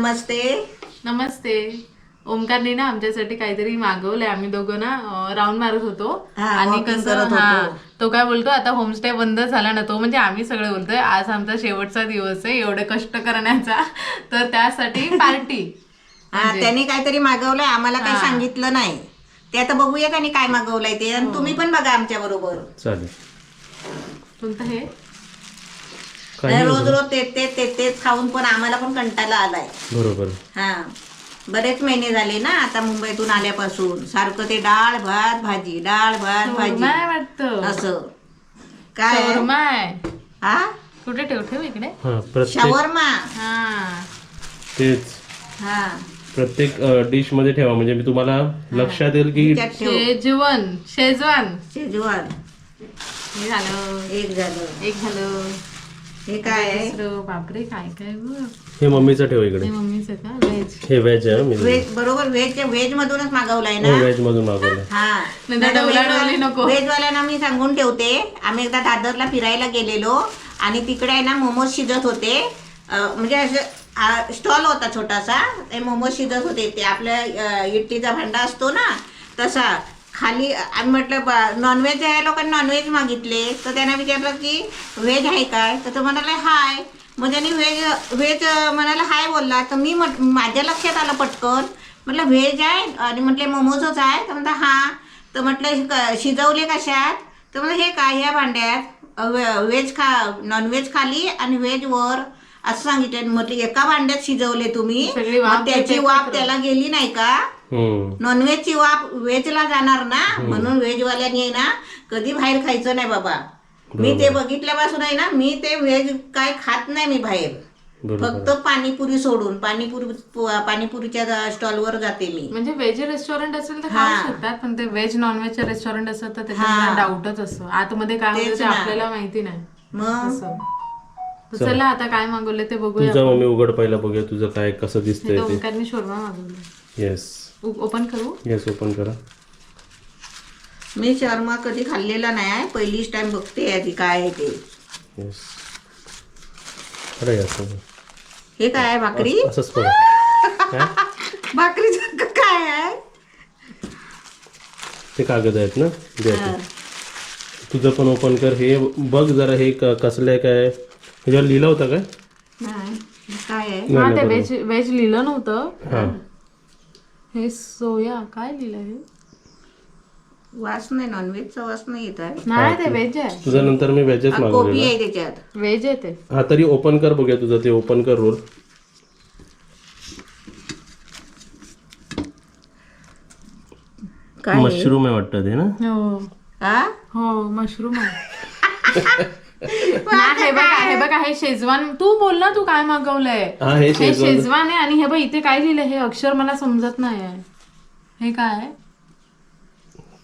नमस्ते. नमस्ते. ओमकारने ना आमच्यासाठी काहीतरी मागवलंय. आम्ही दोघं ना राऊंड मारत होतो. हा, आणि walking कसं करत हा होतो. तो काय बोलतो आता होमस्टे बंद झाला ना तो. म्हणजे आम्ही सगळे बोलतोय आज आमचा शेवटचा दिवस आहे एवढे कष्ट करण्याचा. तर त्यासाठी पार्टी हा त्यांनी काहीतरी मागवलंय आम्हाला काही सांगितलं नाही. ते आता बघूया त्यांनी काय मागवलंय ते. आणि तुम्ही पण बघा आमच्या बरोबर. चालेल. कोणतं हे? रोज रोज तेच तेच तेच तेच खाऊन पण आम्हाला पण कंटाळा आलाय. बरोबर. हा. बरेच महिने झाले ना आता मुंबईतून आल्यापासून. सारखं ते डाळ भात भाजी डाळ भात भाजी. वाटतं. असं. काय? शोरमा आहे हा कुठे ठेव ठेव इकडे. हा प्रत्येक शवरमा. हा. तेच. हा. प्रत्येक डिशमध्ये ठेवा. म्हणजे मी तुम्हाला लक्षात येईल की त्यात ठेव. शेजवन शेजवान. शेजवान. हे झालं. एक झालं. एक झालं. हे काय आहे? दुसरं बापरे काय काय? हे मम्मीचं ठेव इकडे. हे मम्मीचं का? व्हेज हे व्हेज आहे मी व्हेज बरोबर व्हेज व्हेज मधूनच मागवलाय ना? व्हेज मधून मागवलं हा. नंतर डवलाडवली नको. व्हेजवाल्यांना मी सांगून ठेवते. आम्ही एकदा दादरला फिरायला गेलेलो आणि तिकडे आहे ना मोमोज शिजत होते. अं, म्हणजे असं स्टॉल होता छोटासा. ते मोमोज शिजत होते. ते आपल्या अं, इडलीचा भांडा असतो ना तसा. खाली आम्ही म्हटलं नॉनव्हेज आहे लोकांनी नॉनव्हेज मागितले. तर त्यांना विचारलं की व्हेज आहे काय? तर तो म्हणाला हाय. मग त्यांनी व्हेज व्हेज म्हणाला हाय बोलला. तर मी म्हट माझ्या लक्षात आलं पटकन. म्हटलं व्हेज आहे? आणि म्हटले मोमोजच आहे. तर म्हणता हां. तर म्हटलं हे क- शिजवले कशात? तर म्हटलं हे काय ह्या भांड्यात व्हेज खा नॉनव्हेज खाली आणि व्हेज वर असं सांगितलं म्हटलं एका भांड्यात शिजवले तुम्ही सगळी वाफ मग त्याची त्याच्यात वाफ त्याला गेली नाही का? हम्म. नॉनव्हेजची वाफ व्हेजला जाणार ना? म्हणून व्हेजवाल्यानी आहे ना कधी बाहेर खायचं नाही बाबा. मी ते बघितल्यापासून आहे ना मी ते व्हेज काय खात नाही मी बाहेर. बरोबर. फक्त पाणीपुरी सोडून पाणीपुरी पाणीपुरीच्या स्टॉलवर जाते मी. म्हणजे व्हेज रेस्टॉरंट असेल तर हा. खाऊ शकतात पण ते व्हेज नॉन व्हेजचे रेस्टॉरंट असेल तर हा. त्याच्यात डाऊटच असतो. आतमध्ये काय होतं तेच ते ना. आपल्याला माहिती नाही. मग? असं. चला. आता काय मागवलं ते बघूया तुझं मम्मी उघड पहिला बघूया तुझं काय कसं दिसतंय तर ते. ओंकारने शोरमा मागवलं. येस ओपन करू? येस ओपन करा. मी शर्मा कधी खाल्लेला नाही आहे पहिलीच टाइम बघते आधी काय आहे ते. येस अरे हे काय आहे भाकरी? असंच बघा. काय? आहे? ते कागद आहेत ना. तुझं पण ओपन कर. हे बघ जरा हे कसलं आहे काय ह्याच्यावर लिहिलं होतं काय? नाही काय आहे? हा ते. व्हेज व्हेज लिहिलं नव्हतं. हा. हे सोया काय लिहिलं हे? वास नाही नॉनव्हेजचा वास नाही येत आहे. नाही ते व्हेज आहे. तुझं नंतर मी व्हेजच हा, कोबी मागवलेलं आहे त्याच्यात. व्हेज आहे ते. हा तरी ओपन कर बघूया तुझं ते ओपन कर रोल. काय आहे? मशरूम आहे वाटतं ते ना? हो. हा हो मशरूम आहे. नाही, हे बघा हे बघा हे शेजवान तू बोल ना तू काय मागवलंय? हा शेजवान. शेजवान आहे आणि हे बघ इथे काय लिहिलंय हे अक्षर मला समजत नाही आहे हे काय? आहे?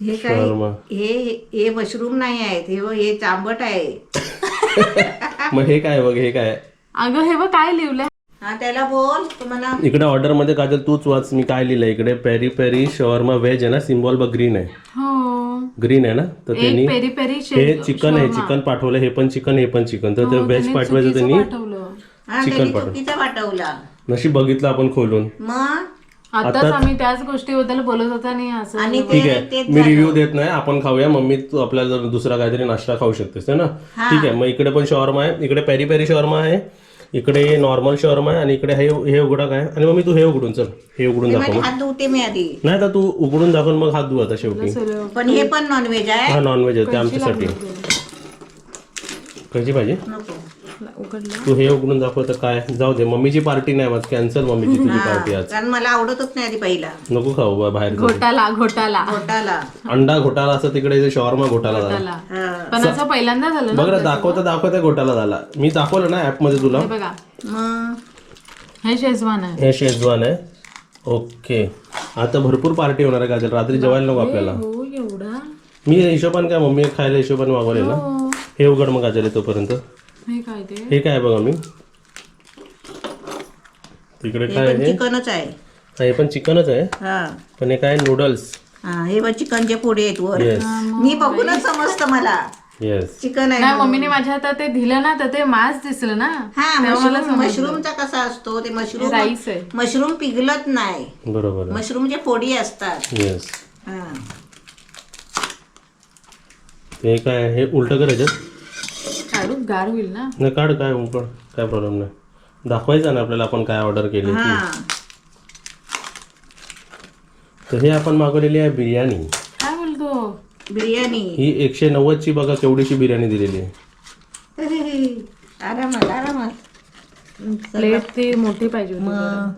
हे काय? शर्मा. हे हे मशरूम नाही आहेत हे हे चांबट आहे. मग हे काय बघ हे काय? अगं हे बघ काय लिहिलंय? हा त्याला बोल तुम्हाला. इकडे ऑर्डरमध्ये काजल तूच वाच मी काय लिहिलंय इकडे पेरी पेरी शॉर्मा व्हेज आहे ना सिम्बॉल बघ ग्रीन आहे. हो. ग्रीन आहे ना? तर त्यांनी एक पेरी पेरी हे चिकन आहे चिकन पाठवलं हे पण चिकन हे पण चिकन. तर ते व्हेज पाठवायचं त्यांनी पाठवलं. हा त्यांनी चुकीचा पाठवला. नशीब बघितलं आपण खोलून. आताच आम्ही त्याच गोष्टीबद्दल बोलत होता आणि असं आणि ठीक ते आहे मी रिव्ह्यू देत नाही. आपण खाऊया. मम्मी तू आपल्याला जर दुसरा काहीतरी नाश्ता खाऊ शकतेस है ना? ठीक आहे. मग इकडे पण शॉर्मा आहे. इकडे पेरी पेरी शॉर्मा आहे. इकडे नॉर्मल शॉर्मा आहे आणि इकडे हे हे उघडा काय आणि मम्मी तू हे उघडून चल. हे उघडून दाखव मग. हात धुते मी आधी. नाही तर तू उघडून दाखवून मग हात धुवा आता शेवटी. पण हे पण नॉनव्हेज आहे. हा नॉनव्हेज आहे ते आमच्यासाठी. कशी पाहिजे नको. तू हे उघडून दाखव तर काय? जाऊ दे मम्मीची पार्टी नाही आज कॅन्सल मम्मीची तुझी पार्टी आज. कारण मला आवडतच नाही आधी पहिला. नको खाऊ बा बाहेर जाऊन. घोटाला घोटाला. पोटाला अंडा घोटाला असं तिकडे शॉर्मा घोटाला झाला. घोटाला. पण असं पहिल्यांदा झालं ना बघ ना दाखवता दाखवता घोटाला झाला. मी दाखवलं ना ऍपमध्ये तुला. हे बघा. मग हे शेजवान आहे. हे शेजवान आहे. ओके आता भरपूर पार्टी होणार आहे गाजर रात्री जेवायला नको आपल्याला. हो एवढा. मी हिशोबान काय मम्मी खायला हिशोबाने मागवले ना? हो. हे उघड मग गाजर तोपर्यंत. हे काय ते? हे काय आहे बघा मी. तिकडे काय आहे? चिकनच आहे. हा, हे पण चिकनच आहे? हा. पण हे काय नूडल्स. हा हे पण चिकनचे पोडे आहेत वर. येस मी बघूनच समजतं मला. येस चिकन आहे नाही. मम्मीने माझ्या हातात ते दिलं ना तर ते मांस दिसलं ना. हा मशरूम. मशरूमचा कसा असतो ते मशरूम राईस आहे. मशरूम पिघलत नाही. बरोबर आहे. मशरूमचे फोडी असतात. येस हा. काय आहे? हे उलटं कर ह्याच्यात काढून गार होईल ना. नाही काढ काय उलट काय प्रॉब्लेम नाही. दाखवायचं ना आपल्याला आपण काय ऑर्डर केली ती. हा. तर हे आपण मागवलेली आहे बिर्याणी. काय बोलतो? बिर्याणी. ही एकशे नव्वदची बघा केवढीशी बिर्याणी दिलेली आहे. आरामात आरामात. प्लेट ती मोठी पाहिजे होती जरा.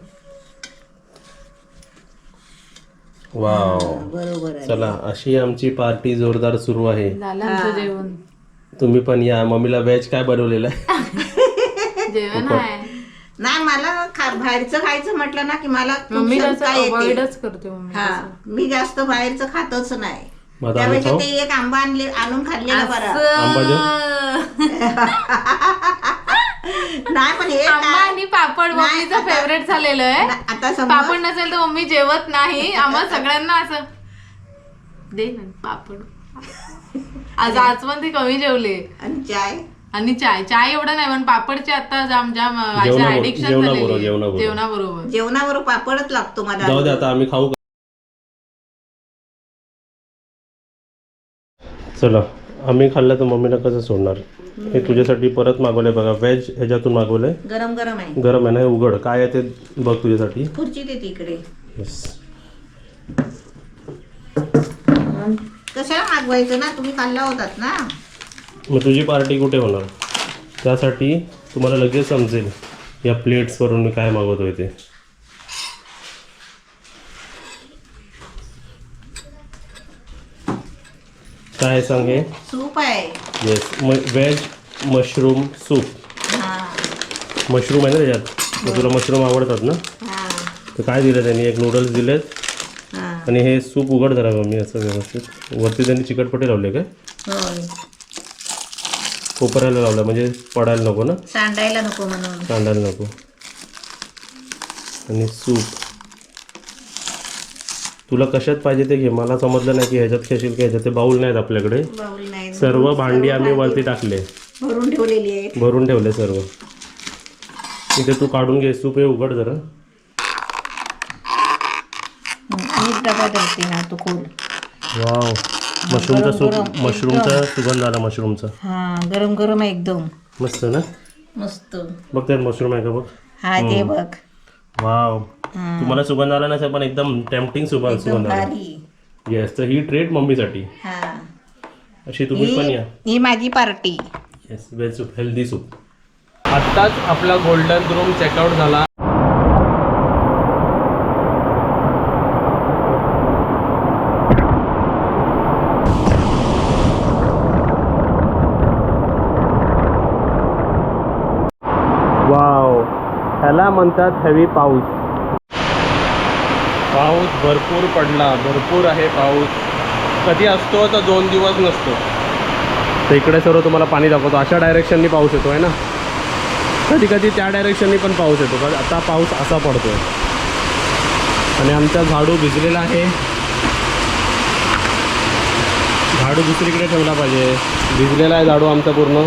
वाव बरोबर आहे. चला अशी आमची पार्टी जोरदार सुरू आहे. झालं आमचं जेवण. तुम्ही पण या. मम्मीला व्हेज काय बनवलेलं आहे? जेवण आहे. नाही मला खा बाहेरचं खायचं म्हटलं ना की मला खूप मम्मी शंका तसं येते. अवॉइडच करते मम्मी हा मी जास्त बाहेरचं खातच नाही. मग आता आम्ही त्यापेक्षा खाऊ? ते एक आंबा आणले आणून खाल्लेलं बरं. आंबा देऊ नाही पण हे आंबा काय? आणि पापड मम्मीचं फेवरेट झालेलं आहे. ना- आता समज पापड नसेल तर मम्मी जेवत नाही. आम्हा सगळ्यांना असं दे ना पापड. आज आज पण ती कमी जेवले. आणि चाय? आणि चाय. चाय एवढं नाही पण पापडचे आता जाम जाम जेवणाबरोबर- जेवणाबरोबर- पापडच लागतो मला. जाऊ दे आता आम्ही खाऊ का? चला आम्ही खाल्लं तर मम्मीला कसं सोडणार? हे तुझ्यासाठी परत मागवलंय बघा. व्हेज ह्याच्यातून मागवलंय. गरम गरम आहे. गरम आहे ना? हे उघड. काय आहे ते बघ तुझ्यासाठी. खुर्ची ते तिकडे येस कशाला मागवायचं ना? तुम्ही खाल्ला होतात ना. मग तुझी पार्टी कुठे होणार? त्यासाठी तुम्हाला लगेच समजेल या प्लेट्सवरून मी काय मागवतोय ते. काय सांग? हे सूप आहे. येस म व्हेज मशरूम सूप हा. मशरूम आहे ना त्याच्यात? मग तुला मशरूम आवडतात ना? हा. तर काय दिलं त्यांनी? एक नूडल्स दिलेत. हा आणि हे सूप उघड जरा मी असं व्यवस्थित. वरती त्यांनी चिकटपट्टी लावले काय? कोपऱ्याला लावलं म्हणजे पडायला नको ना? सांडायला नको म्हणून. सांडायला नको. आणि सूप. तुला कशात पाहिजे ते घे. मला समजलं नाही की ह्याच्यात खेशील की ह्याच्यात ते बाऊल नाहीत आपल्याकडे. सर्व भांडी आम्ही वरती टाकले. भरून ठेवलेली आहे भरून ठेवले सर्व. इथे तू काढून घे सूप हे उघड जरा आणि डबा धरते ना तो खोल वाव. मशरूमचा सूप मशरूमचा सुगंध आला मशरूमचा. हा गरम गरम आहे एकदम. मस्त ना? मस्त. बघ त्यात मशरूम आहे का बघ? हा ते बघ. वाव. तुम्हाला सुगंध आला नसेल पण एकदम टेम्पटिंग सुगंध एकदम सुगंध आला. भारी. येस तर ही ट्रेट मम्मीसाठी. हा. अशी तुम्ही पण या. ही ही माझी party yes veg soup healthy soup आत्ताच आपला गोल्डन रूम चेकआउट झाला. वाव. ह्याला म्हणतात हेवी पाऊस. पाऊस भरपूर पडला. भरपूर आहे पाऊस. कधी असतो तर दोन दिवस नसतो. तर इकडे सर्व तुम्हाला पाणी दाखवतो. अशा डायरेक्शननी पाऊस येतो आहे ना? कधी कधी त्या डायरेक्शननी पण पाऊस येतो. पण आता पाऊस असा पडतोय. आणि आमचा झाडू भिजलेला आहे. झाडू दुसरीकडे ठेवला पाहिजे. भिजलेला आहे झाडू आमचा पूर्ण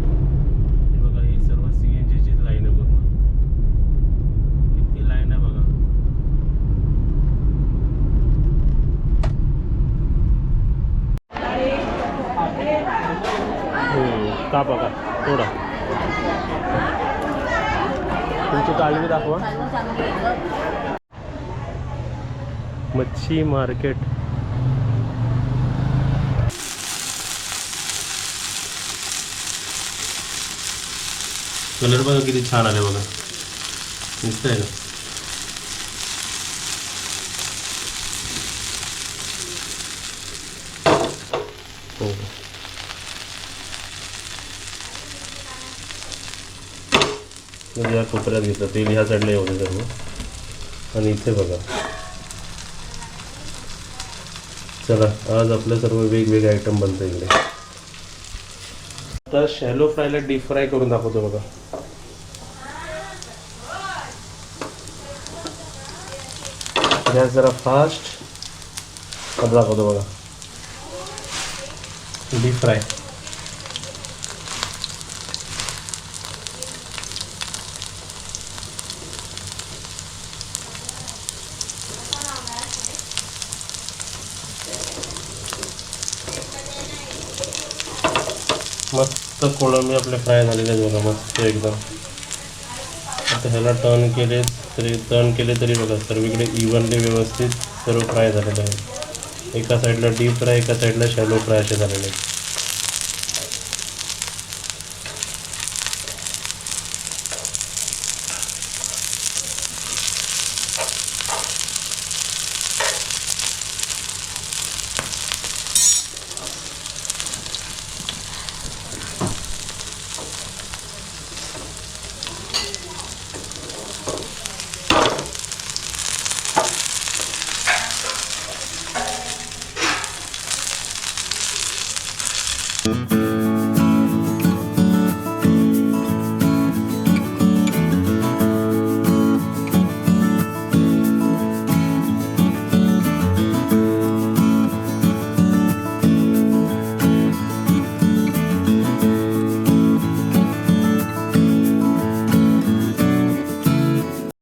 हे बघा ही सर्व सी एन जीची लाईन आहे पूर्ण किती लाईन आहे बघा हम्म, का बघा थोडा तुमची कालवी दाखवा. मच्छी मार्केट. कलर बघा किती छान आले बघा. दिसतंय का हो. मग या कोपऱ्यात घेतलं तेल ह्या साईडला येऊ दे सर्व आणि इथे चला, आज अपने सर्व वेगवेगे आइटम बनते हैं आता शॅलो फ्रायला डीप करूँ, दाखो तो बघा गैस जरा फास्ट अब दाखो तो बघा डीप फ्राई मस्त कोळंबी आपले फ्राय झालेले आहेत बघा मस्त एकदम. आता ह्याला टर्न केले तरी टर्न केले तरी बघा सर्वीकडे इव्हनली व्यवस्थित सर्व फ्राय झालेले आहेत. एका साईडला डीप फ्राय एका साईडला शॅलो फ्राय असे झालेले आहेत.